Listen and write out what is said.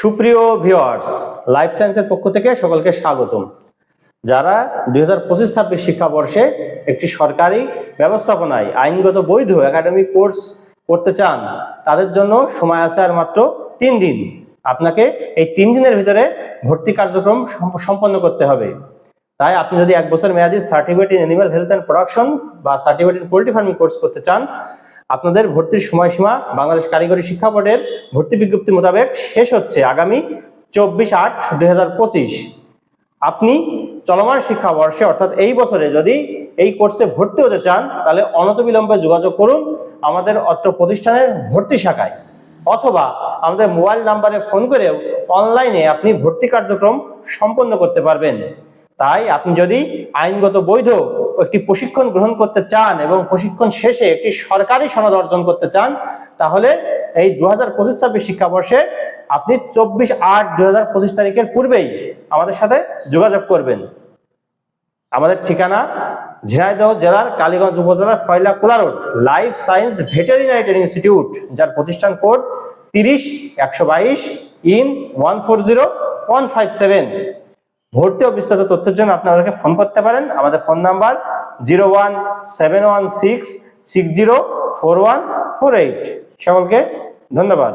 সুপ্রিয় viewers life সায়েন্সের পক্ষ থেকে সকলকে স্বাগতম। যারা দুই হাজার পঁচিশ ছাব্বিশ শিক্ষাবর্ষে একটি সরকারি ব্যবস্থাপনায় আইনগত বৈধ একাডেমিক কোর্স করতে চান, তাদের জন্য সময় আছে আর মাত্র তিন দিন। আপনাকে এই তিন দিনের ভিতরে ভর্তি কার্যক্রম সম্প- সম্পন্ন করতে হবে। তাই আপনি যদি এক বছর মেয়াদী certificate in animal health and production বা certificate in poultry farming course করতে চান আপনাদের ভর্তির সময়সীমা বাংলাদেশ কারিগরি শিক্ষা বোর্ডের ভর্তি বিজ্ঞপ্তি মোতাবেক শেষ হচ্ছে আগামী চব্বিশ আট দুই আপনি চলমান শিক্ষাবর্ষে অর্থাৎ এই বছরে যদি এই কোর্সে ভর্তি হতে চান, তাহলে অনতবিলম্বে যোগাযোগ করুন আমাদের অত্র প্রতিষ্ঠানের ভর্তি শাখায়। অথবা আমাদের মোবাইল নাম্বারে ফোন করেও অনলাইনে আপনি ভর্তি কার্যক্রম সম্পন্ন করতে পারবেন। তাই আপনি যদি আইনগত বৈধ একটি প্রশিক্ষণ গ্রহণ করতে চান এবং প্রশিক্ষণ শেষে একটি সরকারি সনদ অর্জন করতে চান, তাহলে এই দু হাজার পঁচিশ ছাব্বিশ শিক্ষাবর্ষে আপনি চব্বিশ আট দু হাজার পঁচিশ তারিখের পূর্বেই আমাদের সাথে যোগাযোগ করবেন। আমাদের ঠিকানা ঝিনাইদহ জেলার কালীগঞ্জ উপজেলার Foyla Kola road, life science veterinary training institute, যার প্রতিষ্ঠান কোড তিরিশ একশো বাইশ in one four zero one five seven. ভর্তি ও বিস্তারিত তথ্যের জন্য আপনি আমাদেরকে ফোন করতে পারেন। আমাদের phone number zero one seven one six six zero four one four eight সকলকে ধন্যবাদ।